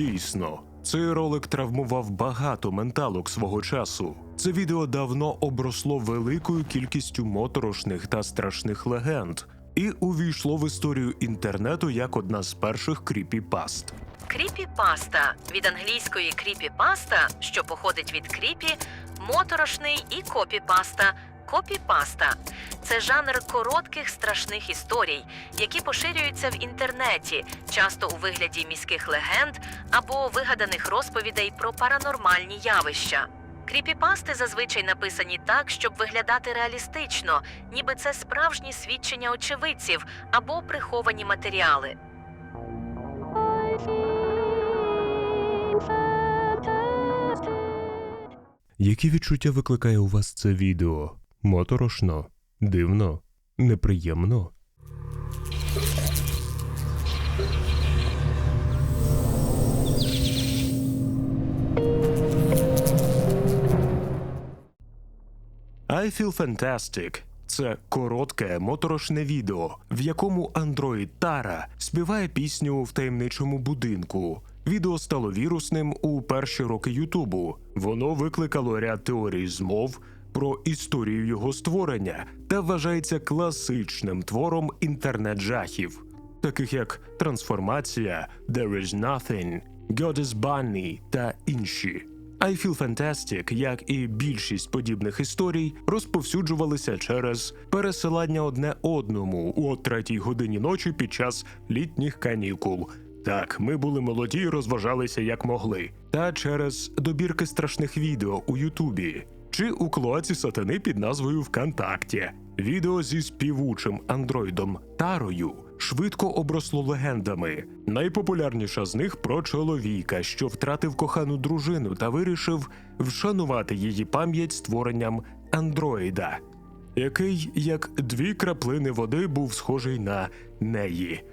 Дійсно, цей ролик травмував багато менталок свого часу. Це відео давно обросло великою кількістю моторошних та страшних легенд і увійшло в історію інтернету як одна з перших кріпіпаст. Кріпіпаста від англійської кріпіпаста, що походить від кріпі, моторошний і копіпаста. Копіпаста це жанр коротких страшних історій, які поширюються в інтернеті, часто у вигляді міських легенд або вигаданих розповідей про паранормальні явища. Кріпіпасти зазвичай написані так, щоб виглядати реалістично, ніби це справжні свідчення очевидців або приховані матеріали. Які відчуття викликає у вас це відео? Моторошно, дивно, неприємно. I Feel Fantastic – це коротке моторошне відео, в якому андроїд Тара співає пісню в таємничому будинку. Відео стало вірусним у перші роки Ютубу. Воно викликало ряд теорій змов про історію його створення та вважається класичним твором інтернет-жахів, таких як Трансформація, There is Nothing, God is Bunny та інші. I Feel Fantastic, як і більшість подібних історій, розповсюджувалися через пересилання одне одному о третій годині ночі під час літніх канікул. Так, ми були молоді і розважалися як могли, та через добірки страшних відео у Ютубі чи у клоаці сатани під назвою ВКонтакті. Відео зі співучим андроїдом Тарою швидко обросло легендами. Найпопулярніша з них про чоловіка, що втратив кохану дружину та вирішив вшанувати її пам'ять створенням андроїда, який, як дві краплини води, був схожий на неї.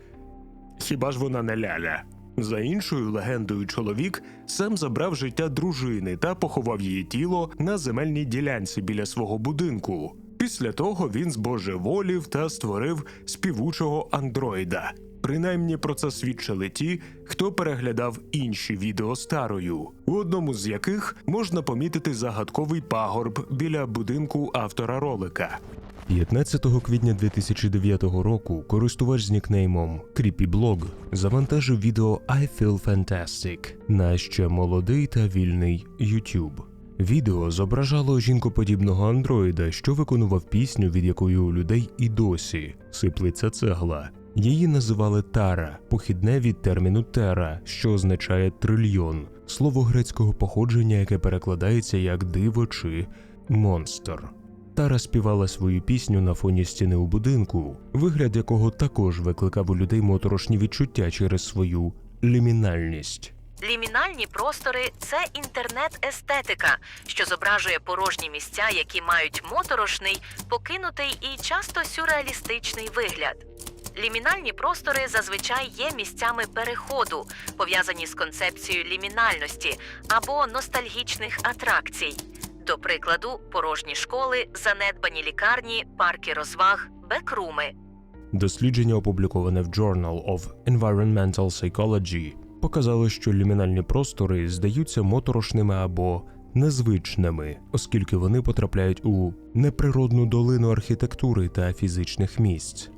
Хіба ж вона не ляля? За іншою легендою, чоловік сам забрав життя дружини та поховав її тіло на земельній ділянці біля свого будинку. Після того він збожеволів та створив співучого андроїда. Принаймні про це свідчили ті, хто переглядав інші відео старою, у одному з яких можна помітити загадковий пагорб біля будинку автора ролика. 15 квітня 2009 року користувач з нікнеймом CreepyBlog завантажив відео I Feel Fantastic на ще молодий та вільний YouTube. Відео зображало жінкоподібного андроїда, що виконував пісню, від якої у людей і досі сиплеться цегла. Її називали Тара, похідне від терміну тера, що означає трильйон, слово грецького походження, яке перекладається як диво чи монстр. Тара співала свою пісню на фоні стіни у будинку, вигляд якого також викликав у людей моторошні відчуття через свою лімінальність. Лімінальні простори це інтернет-естетика, що зображує порожні місця, які мають моторошний, покинутий і часто сюрреалістичний вигляд. Лімінальні простори зазвичай є місцями переходу, пов'язані з концепцією лімінальності або ностальгічних атракцій. До прикладу, порожні школи, занедбані лікарні, парки розваг, бекруми. Дослідження, опубліковане в Journal of Environmental Psychology, показало, що лімінальні простори здаються моторошними або незвичними, оскільки вони потрапляють у неприродну долину архітектури та фізичних місць.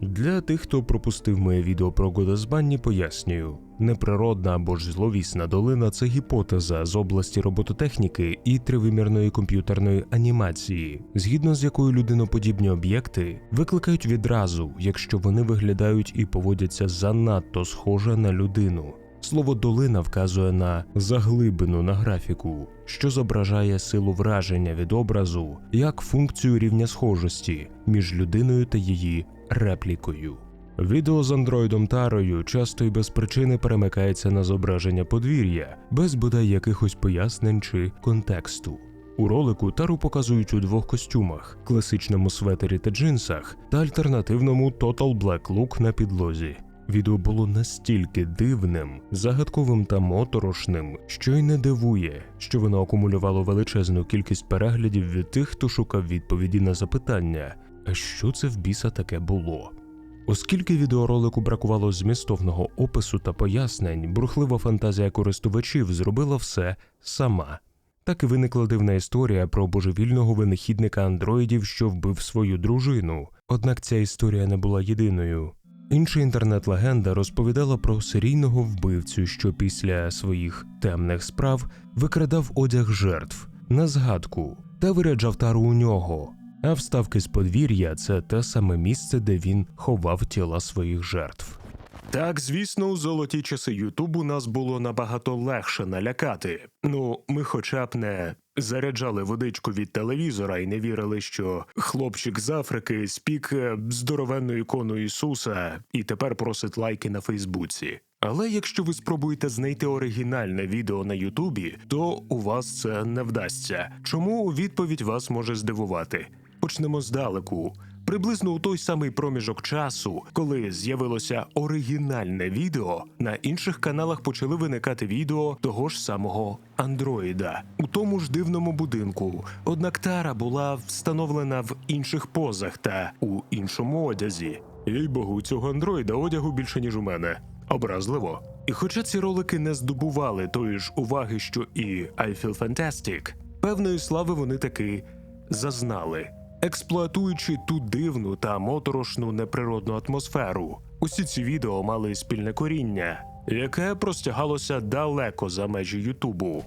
Для тих, хто пропустив моє відео про Годазбанні, пояснюю: неприродна або ж зловісна долина це гіпотеза з області робототехніки і тривимірної комп'ютерної анімації, згідно з якою людиноподібні об'єкти викликають відразу, якщо вони виглядають і поводяться занадто схоже на людину. Слово долина вказує на заглибину на графіку, що зображає силу враження від образу як функцію рівня схожості між людиною та її реплікою. Відео з андроїдом Тарою часто і без причини перемикається на зображення подвір'я, без бодай якихось пояснень чи контексту. У ролику Тару показують у двох костюмах: класичному светері та джинсах та альтернативному Total Black Look на підлозі. Відео було настільки дивним, загадковим та моторошним, що й не дивує, що воно акумулювало величезну кількість переглядів від тих, хто шукав відповіді на запитання, а що це в біса таке було. Оскільки відеоролику бракувало змістовного опису та пояснень, бурхлива фантазія користувачів зробила все сама. Так і виникла дивна історія про божевільного винахідника андроїдів, що вбив свою дружину. Однак ця історія не була єдиною. Інша інтернет-легенда розповідала про серійного вбивцю, що після своїх темних справ викрадав одяг жертв на згадку та виряджав тару у нього. А вставки з подвір'я це те саме місце, де він ховав тіла своїх жертв. Так, звісно, у золоті часи Ютубу нас було набагато легше налякати. Ну, ми хоча б не заряджали водичку від телевізора і не вірили, що хлопчик з Африки спік е, здоровенну ікону Ісуса і тепер просить лайки на Фейсбуці. Але якщо ви спробуєте знайти оригінальне відео на Ютубі, то у вас це не вдасться. Чому відповідь вас може здивувати? Почнемо здалеку. Приблизно у той самий проміжок часу, коли з'явилося оригінальне відео, на інших каналах почали виникати відео того ж самого андроїда у тому ж дивному будинку. Однак тара була встановлена в інших позах та у іншому одязі. Їй богу, цього андроїда одягу більше ніж у мене. Образливо. І хоча ці ролики не здобували тої ж уваги, що і I Feel Fantastic, певної слави вони таки зазнали, експлуатуючи ту дивну та моторошну неприродну атмосферу. Усі ці відео мали спільне коріння, яке простягалося далеко за межі Ютубу.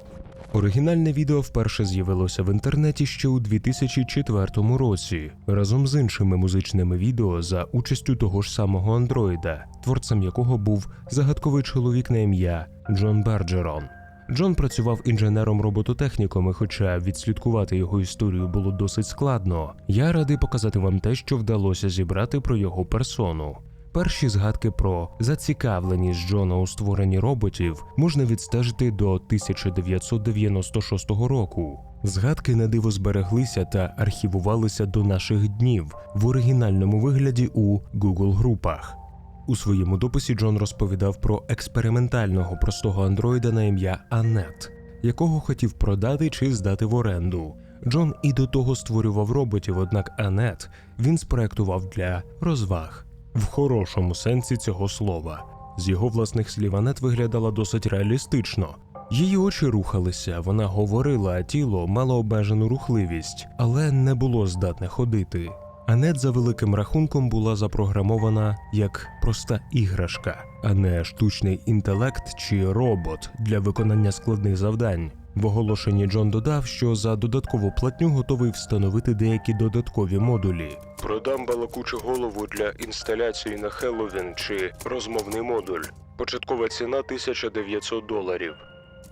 Оригінальне відео вперше з'явилося в інтернеті ще у 2004 році, разом з іншими музичними відео за участю того ж самого андроїда, творцем якого був загадковий чоловік на ім'я Джон Берджерон. Джон працював інженером робототехніком, і хоча відслідкувати його історію було досить складно, я радий показати вам те, що вдалося зібрати про його персону. Перші згадки про зацікавленість Джона у створенні роботів можна відстежити до 1996 року. Згадки на диво збереглися та архівувалися до наших днів в оригінальному вигляді у Google групах. У своєму дописі Джон розповідав про експериментального простого андроїда на ім'я Анет, якого хотів продати чи здати в оренду. Джон і до того створював роботів, однак Анет він спроектував для розваг в хорошому сенсі цього слова. З його власних слів Анет виглядала досить реалістично. Її очі рухалися, вона говорила, а тіло мало обмежену рухливість, але не було здатне ходити. Анет за великим рахунком була запрограмована як проста іграшка, а не штучний інтелект чи робот для виконання складних завдань. В оголошенні Джон додав, що за додаткову платню готовий встановити деякі додаткові модулі. Продам балакучу голову для інсталяції на Хеллоуін чи розмовний модуль. Початкова ціна 1900 доларів.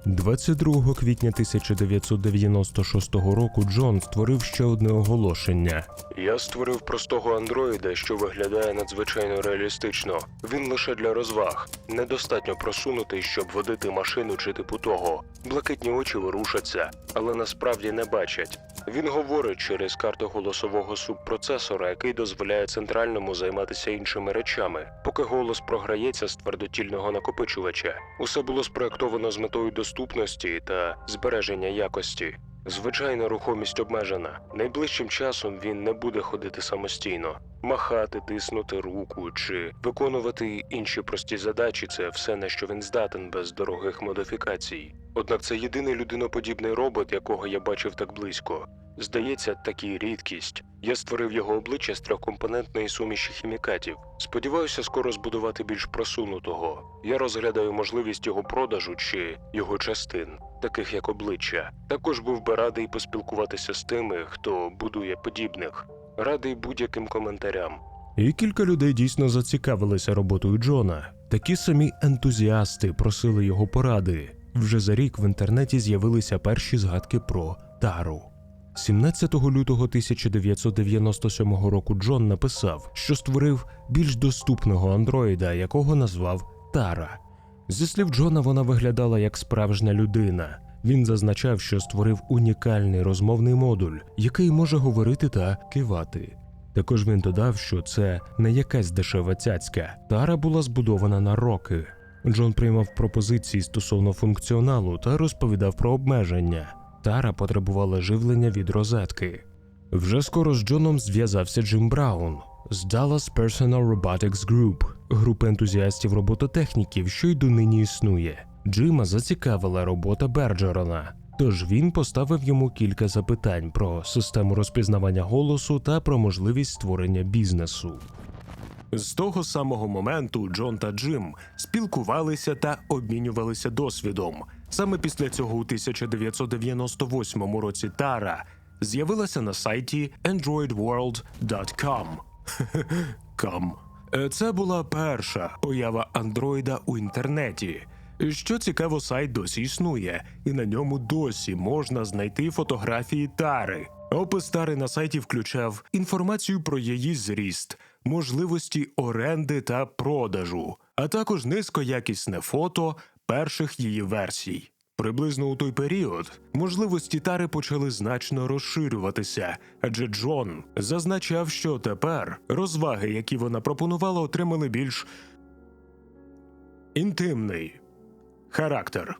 22 квітня 1996 року Джон створив ще одне оголошення. Я створив простого андроїда, що виглядає надзвичайно реалістично. Він лише для розваг, недостатньо просунутий, щоб водити машину чи типу того. Блакитні очі ворушаться, але насправді не бачать. Він говорить через карту голосового субпроцесора, який дозволяє центральному займатися іншими речами, поки голос програється з твердотільного накопичувача. Усе було спроектовано з метою доступності та збереження якості. Звичайна рухомість обмежена. Найближчим часом він не буде ходити самостійно. Махати, тиснути руку чи виконувати інші прості задачі це все на що він здатен без дорогих модифікацій. Однак це єдиний людиноподібний робот, якого я бачив так близько. Здається, такі рідкість. Я створив його обличчя з трьохкомпонентної суміші хімікатів. Сподіваюся, скоро збудувати більш просунутого. Я розглядаю можливість його продажу чи його частин, таких як обличчя. Також був би радий поспілкуватися з тими, хто будує подібних. Радий будь-яким коментарям. І кілька людей дійсно зацікавилися роботою Джона. Такі самі ентузіасти просили його поради. Вже за рік в інтернеті з'явилися перші згадки про тару. 17 лютого 1997 року Джон написав, що створив більш доступного андроїда, якого назвав Тара. Зі слів Джона, вона виглядала як справжня людина. Він зазначав, що створив унікальний розмовний модуль, який може говорити та кивати. Також він додав, що це не якась дешева цяцька. Тара була збудована на роки. Джон приймав пропозиції стосовно функціоналу та розповідав про обмеження. Тара потребувала живлення від розетки. Вже скоро з Джоном зв'язався Джим Браун. З Dallas Personal Robotics Group, групи ентузіастів робототехніків, що й донині існує. Джима зацікавила робота Берджерона, тож він поставив йому кілька запитань про систему розпізнавання голосу та про можливість створення бізнесу. З того самого моменту Джон та Джим спілкувалися та обмінювалися досвідом. Саме після цього у 1998 році Тара з'явилася на сайті androidworld.com. Com. Е, Це була перша поява андроїда у інтернеті. Що цікаво, сайт досі існує, і на ньому досі можна знайти фотографії Тари. Опис Тари на сайті включав інформацію про її зріст, можливості оренди та продажу, а також низькоякісне фото перших її версій. Приблизно у той період можливості Тари почали значно розширюватися, адже Джон зазначав, що тепер розваги, які вона пропонувала, отримали більш інтимний характер.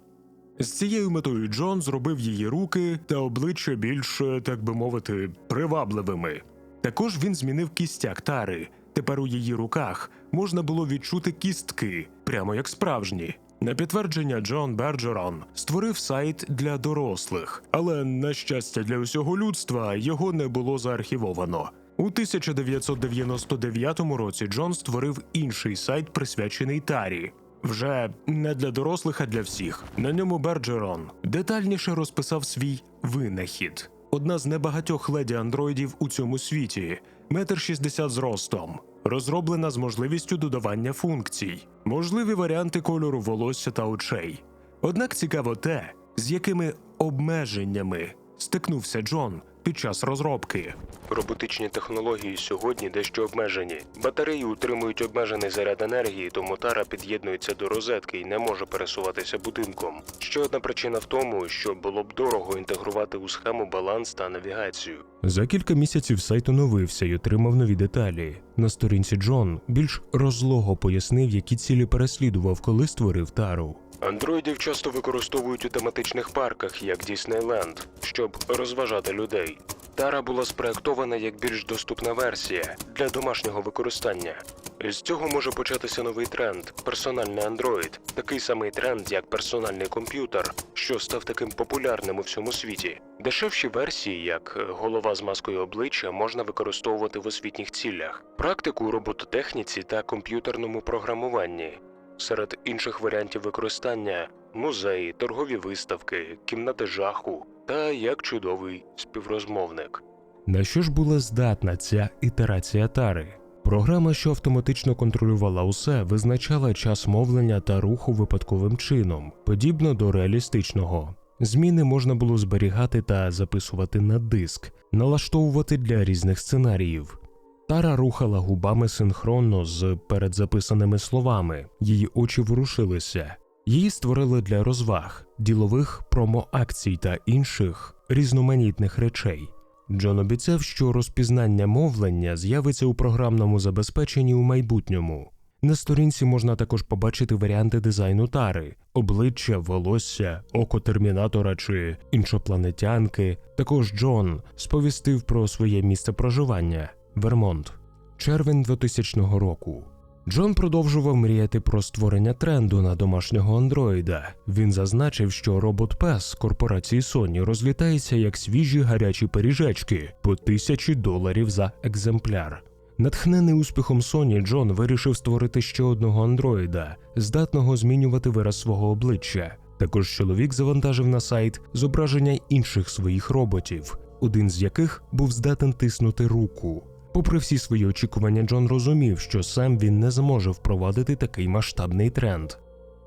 З цією метою Джон зробив її руки та обличчя більш, так би мовити, привабливими. Також він змінив кістяк тари. Тепер у її руках можна було відчути кістки, прямо як справжні. На підтвердження Джон Берджерон створив сайт для дорослих, але на щастя для усього людства його не було заархівовано. У 1999 році Джон створив інший сайт, присвячений Тарі. Вже не для дорослих, а для всіх. На ньому Берджерон детальніше розписав свій винахід. Одна з небагатьох леді андроїдів у цьому світі, метр шістдесят зростом, розроблена з можливістю додавання функцій, можливі варіанти кольору волосся та очей. Однак цікаво те, з якими обмеженнями стикнувся Джон під час розробки. Роботичні технології сьогодні дещо обмежені. Батареї утримують обмежений заряд енергії, тому тара під'єднується до розетки і не може пересуватися будинком. Ще одна причина в тому, що було б дорого інтегрувати у схему баланс та навігацію. За кілька місяців сайт оновився і отримав нові деталі. На сторінці Джон більш розлого пояснив, які цілі переслідував, коли створив тару. Андроїдів часто використовують у тематичних парках, як Діснейленд, щоб розважати людей. Тара була спроектована як більш доступна версія для домашнього використання. З цього може початися новий тренд персональний андроїд, такий самий тренд, як персональний комп'ютер, що став таким популярним у всьому світі. Дешевші версії, як голова з маскою обличчя, можна використовувати в освітніх цілях, практику у робототехніці та комп'ютерному програмуванні. Серед інших варіантів використання музеї, торгові виставки, кімнати жаху та як чудовий співрозмовник. На що ж була здатна ця ітерація тари? Програма, що автоматично контролювала усе, визначала час мовлення та руху випадковим чином, подібно до реалістичного. Зміни можна було зберігати та записувати на диск, налаштовувати для різних сценаріїв. Тара рухала губами синхронно з передзаписаними словами, її очі ворушилися. Її створили для розваг, ділових промо-акцій та інших різноманітних речей. Джон обіцяв, що розпізнання мовлення з'явиться у програмному забезпеченні у майбутньому. На сторінці можна також побачити варіанти дизайну тари, обличчя, волосся, око термінатора чи іншопланетянки. Також Джон сповістив про своє місце проживання Вермонт, червень 2000 року. Джон продовжував мріяти про створення тренду на домашнього андроїда. Він зазначив, що робот Пес корпорації Sony розлітається як свіжі гарячі пиріжечки по тисячі доларів за екземпляр. Натхнений успіхом Sony, Джон вирішив створити ще одного андроїда, здатного змінювати вираз свого обличчя. Також чоловік завантажив на сайт зображення інших своїх роботів, один з яких був здатен тиснути руку. Попри всі свої очікування, Джон розумів, що сам він не зможе впровадити такий масштабний тренд.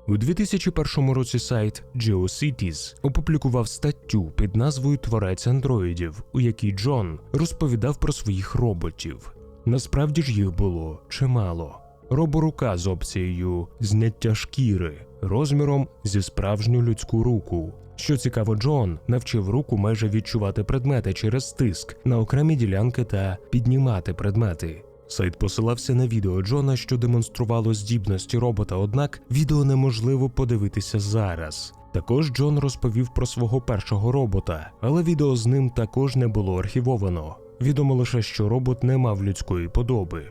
У 2001 році сайт GeoCities опублікував статтю під назвою Творець андроїдів, у якій Джон розповідав про своїх роботів. Насправді ж їх було чимало. Роборука з опцією зняття шкіри розміром зі справжню людську руку. Що цікаво, Джон навчив руку майже відчувати предмети через тиск на окремі ділянки та піднімати предмети. Сайт посилався на відео Джона, що демонструвало здібності робота, однак відео неможливо подивитися зараз. Також Джон розповів про свого першого робота, але відео з ним також не було архівовано. Відомо лише, що робот не мав людської подоби.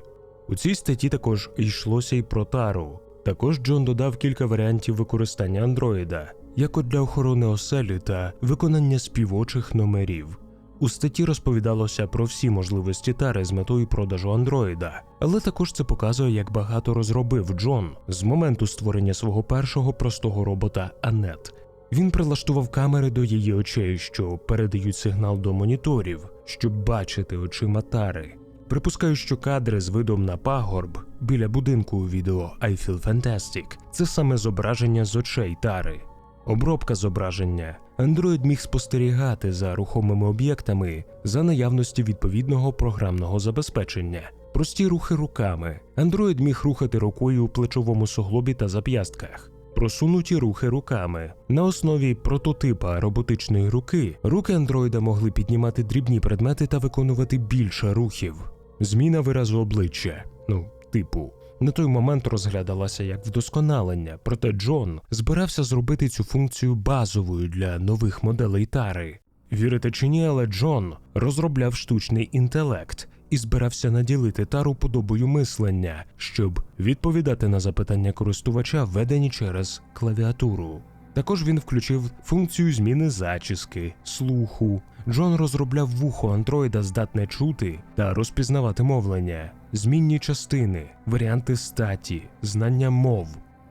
У цій статті також йшлося й про тару. Також Джон додав кілька варіантів використання андроїда, як от для охорони оселі та виконання співочих номерів. У статті розповідалося про всі можливості тари з метою продажу андроїда, але також це показує, як багато розробив Джон з моменту створення свого першого простого робота Анет. Він прилаштував камери до її очей, що передають сигнал до моніторів, щоб бачити очима тари. Припускаю, що кадри з видом на пагорб біля будинку у відео I Feel Fantastic – це саме зображення з очей тари. Обробка зображення. Android міг спостерігати за рухомими об'єктами за наявності відповідного програмного забезпечення. Прості рухи руками. Android міг рухати рукою у плечовому суглобі та зап'ястках. Просунуті рухи руками. На основі прототипа роботичної руки руки андроїда могли піднімати дрібні предмети та виконувати більше рухів. Зміна виразу обличчя. Ну, типу. На той момент розглядалася як вдосконалення, проте Джон збирався зробити цю функцію базовою для нових моделей тари. Вірите чи ні, але Джон розробляв штучний інтелект і збирався наділити тару подобою мислення, щоб відповідати на запитання користувача, введені через клавіатуру. Також він включив функцію зміни зачіски, слуху. Джон розробляв вухо андроїда, здатне чути та розпізнавати мовлення, змінні частини, варіанти статі, знання мов.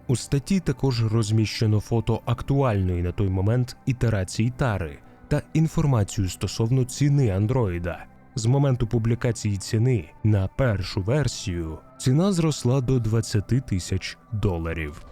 У статті також розміщено фото актуальної на той момент ітерації тари та інформацію стосовно ціни андроїда. З моменту публікації ціни на першу версію ціна зросла до 20 тисяч доларів.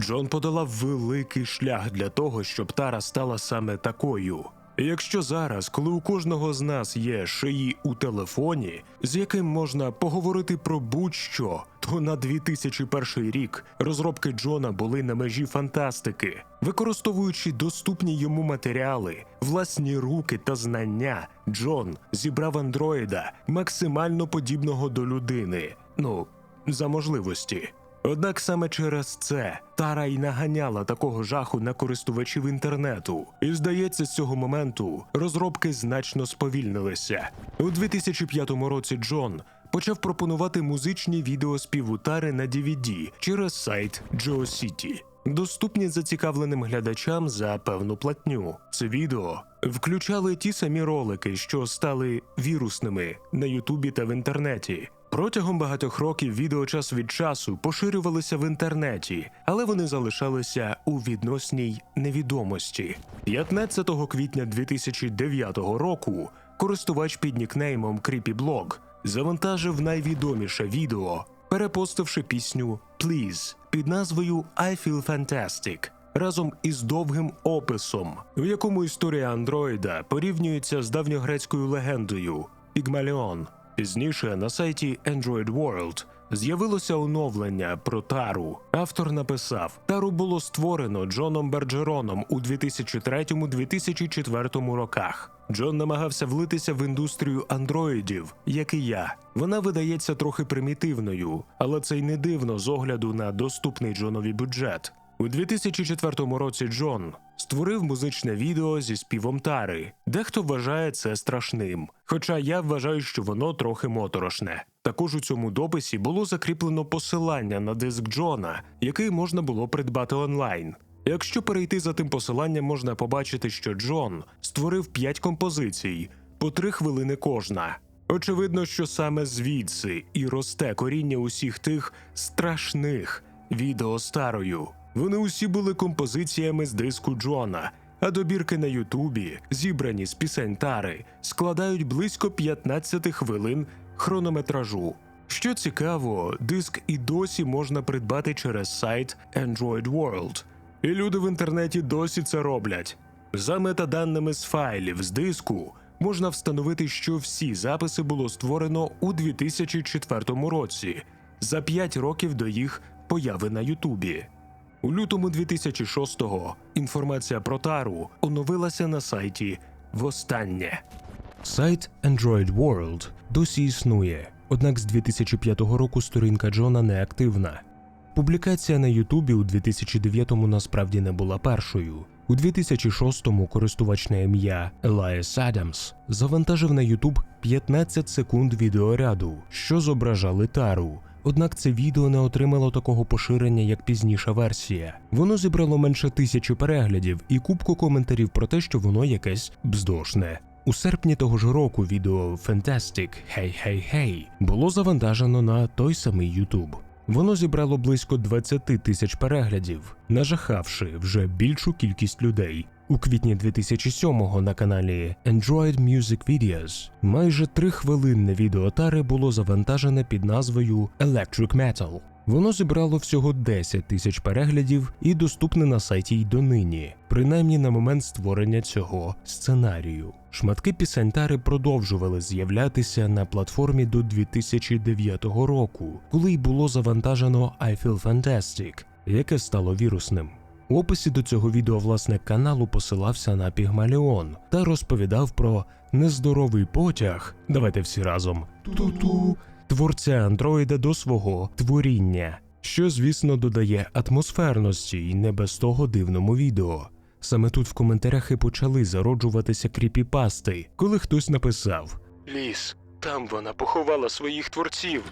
Джон подолав великий шлях для того, щоб Тара стала саме такою. Якщо зараз, коли у кожного з нас є шиї у телефоні, з яким можна поговорити про будь-що, то на 2001 рік розробки Джона були на межі фантастики, використовуючи доступні йому матеріали, власні руки та знання, Джон зібрав андроїда максимально подібного до людини. Ну, за можливості. Однак саме через це Тара й наганяла такого жаху на користувачів інтернету. І здається, з цього моменту розробки значно сповільнилися. У 2005 році Джон почав пропонувати музичні відео співу Тари на DVD через сайт GeoCity. Доступні зацікавленим глядачам за певну платню. Це відео включали ті самі ролики, що стали вірусними на Ютубі та в інтернеті. Протягом багатьох років відео час від часу поширювалися в інтернеті, але вони залишалися у відносній невідомості. 15 квітня 2009 року користувач під нікнеймом CreepyBlog завантажив найвідоміше відео, перепостивши пісню Please під назвою I Feel Fantastic разом із довгим описом, в якому історія андроїда порівнюється з давньогрецькою легендою Пігмаліон. Пізніше на сайті Android World з'явилося оновлення про Тару. Автор написав: Тару було створено Джоном Берджероном у 2003-2004 роках. Джон намагався влитися в індустрію андроїдів, як і я. Вона видається трохи примітивною, але це й не дивно з огляду на доступний Джонові бюджет. У 2004 році Джон створив музичне відео зі співом тари. Дехто вважає це страшним, хоча я вважаю, що воно трохи моторошне. Також у цьому дописі було закріплено посилання на диск Джона, який можна було придбати онлайн. Якщо перейти за тим посиланням, можна побачити, що Джон створив 5 композицій по 3 хвилини кожна. Очевидно, що саме звідси і росте коріння усіх тих страшних відео старою. Вони усі були композиціями з диску Джона, а добірки на Ютубі, зібрані з пісень Тари, складають близько 15 хвилин хронометражу. Що цікаво, диск і досі можна придбати через сайт Android World. І люди в інтернеті досі це роблять. За метаданими з файлів з диску можна встановити, що всі записи було створено у 2004 році, за 5 років до їх появи на Ютубі. У лютому 2006-го інформація про тару оновилася на сайті Востаннє. Сайт Android World досі існує, однак з 2005 року сторінка Джона неактивна. Публікація на Ютубі у 2009-му насправді не була першою. У 2006-му користувач на ім'я Елайс Адамс завантажив на YouTube 15 секунд відеоряду, що зображали тару. Однак це відео не отримало такого поширення, як пізніша версія. Воно зібрало менше тисячі переглядів і кубку коментарів про те, що воно якесь бздошне. У серпні того ж року відео Fantastic Hey Hey Hey було завантажено на той самий YouTube. Воно зібрало близько 20 тисяч переглядів, нажахавши вже більшу кількість людей. У квітні 2007-го на каналі Android Music Videos майже трихвилинне відео Тари було завантажене під назвою Electric Metal. Воно зібрало всього 10 тисяч переглядів і доступне на сайті й донині, принаймні на момент створення цього сценарію. Шматки пісень Тари продовжували з'являтися на платформі до 2009 року, коли й було завантажено I Feel Fantastic, яке стало вірусним. У описі до цього відео власник каналу посилався на Пігмаліон та розповідав про нездоровий потяг. Давайте всі разом. Ту-ту творця андроїда до свого творіння, що, звісно, додає атмосферності і не без того дивному відео. Саме тут в коментарях і почали зароджуватися кріпіпасти, коли хтось написав. Ліс, там вона поховала своїх творців.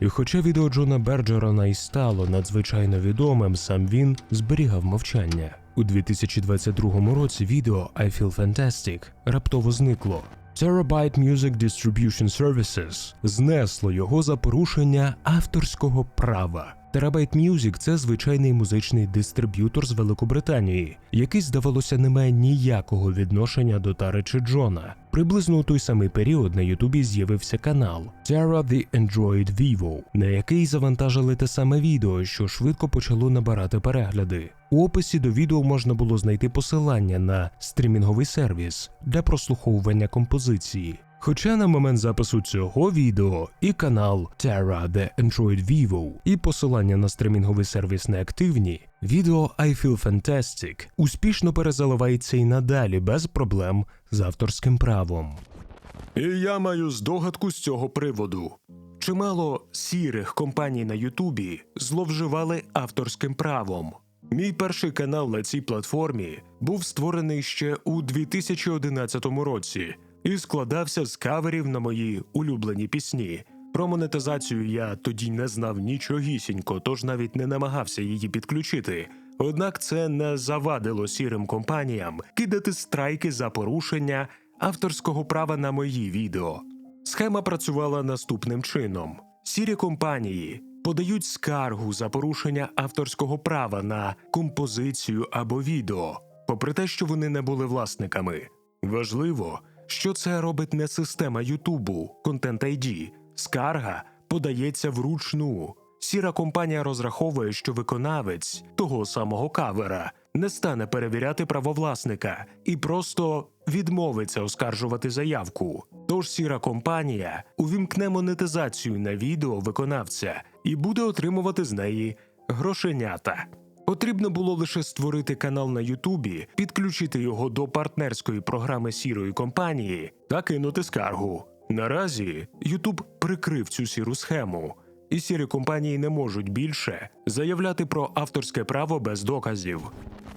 І хоча відео Джона Берджерона і стало надзвичайно відомим, сам він зберігав мовчання. У 2022 році відео I Feel Fantastic раптово зникло. Terabyte Music Distribution Services знесло його за порушення авторського права. Terabyte Music – це звичайний музичний дистриб'ютор з Великобританії, який, здавалося, не має ніякого відношення до Тари чи Джона. Приблизно у той самий період на Ютубі з'явився канал Terra the Android Vivo, на який завантажили те саме відео, що швидко почало набирати перегляди. У описі до відео можна було знайти посилання на стрімінговий сервіс для прослуховування композиції. Хоча на момент запису цього відео і канал Terra The Android Vivo, і посилання на стримінговий сервіс не активні, відео I Feel Fantastic успішно перезаливається і надалі без проблем з авторським правом. І я маю здогадку з цього приводу. Чимало сірих компаній на Ютубі зловживали авторським правом. Мій перший канал на цій платформі був створений ще у 2011 році і складався з каверів на мої улюблені пісні. Про монетизацію я тоді не знав нічогісінько, тож навіть не намагався її підключити. Однак це не завадило сірим компаніям кидати страйки за порушення авторського права на мої відео. Схема працювала наступним чином: сірі компанії подають скаргу за порушення авторського права на композицію або відео, попри те, що вони не були власниками. Важливо, що це робить не система Ютубу Content ID. Скарга подається вручну. Сіра компанія розраховує, що виконавець того самого кавера не стане перевіряти правовласника і просто відмовиться оскаржувати заявку. Тож сіра компанія увімкне монетизацію на відео виконавця і буде отримувати з неї грошенята. Потрібно було лише створити канал на Ютубі, підключити його до партнерської програми сірої компанії та кинути скаргу. Наразі Ютуб прикрив цю сіру схему, і сірі компанії не можуть більше заявляти про авторське право без доказів.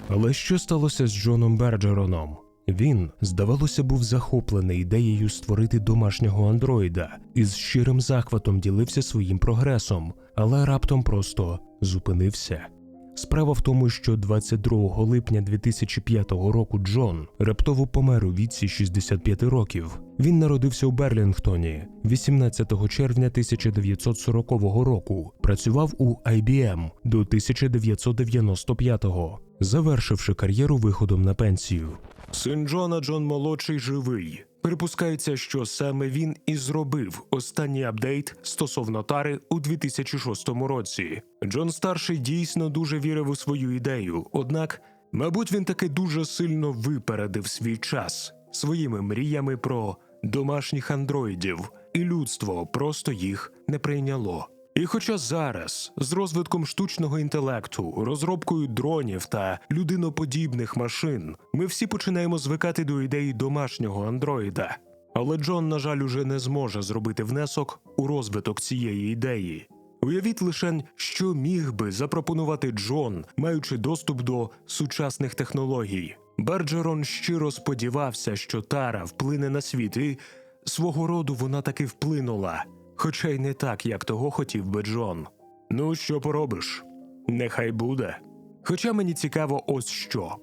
Але що сталося з Джоном Берджероном? Він, здавалося, був захоплений ідеєю створити домашнього андроїда і з щирим захватом ділився своїм прогресом, але раптом просто зупинився. Справа в тому, що 22 липня 2005 року Джон раптово помер у віці 65 років. Він народився у Берлінгтоні 18 червня 1940 року. Працював у IBM до 1995-го, завершивши кар'єру виходом на пенсію. Син Джона Джон молодший живий. Припускається, що саме він і зробив останній апдейт стосовно тари у 2006 році. Джон старший дійсно дуже вірив у свою ідею, однак, мабуть, він таки дуже сильно випередив свій час своїми мріями про домашніх андроїдів, і людство просто їх не прийняло. І хоча зараз, з розвитком штучного інтелекту, розробкою дронів та людиноподібних машин, ми всі починаємо звикати до ідеї домашнього андроїда. Але Джон, на жаль, уже не зможе зробити внесок у розвиток цієї ідеї. Уявіть лише, що міг би запропонувати Джон, маючи доступ до сучасних технологій. Берджерон щиро сподівався, що Тара вплине на світ, і свого роду вона таки вплинула, хоча й не так, як того хотів би Джон. Ну, що поробиш? Нехай буде. Хоча мені цікаво, ось що.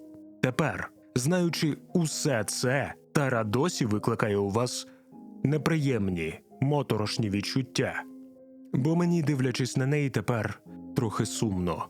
Тепер, знаючи усе це, Тара досі викликає у вас неприємні, моторошні відчуття. Бо мені, дивлячись на неї, тепер трохи сумно.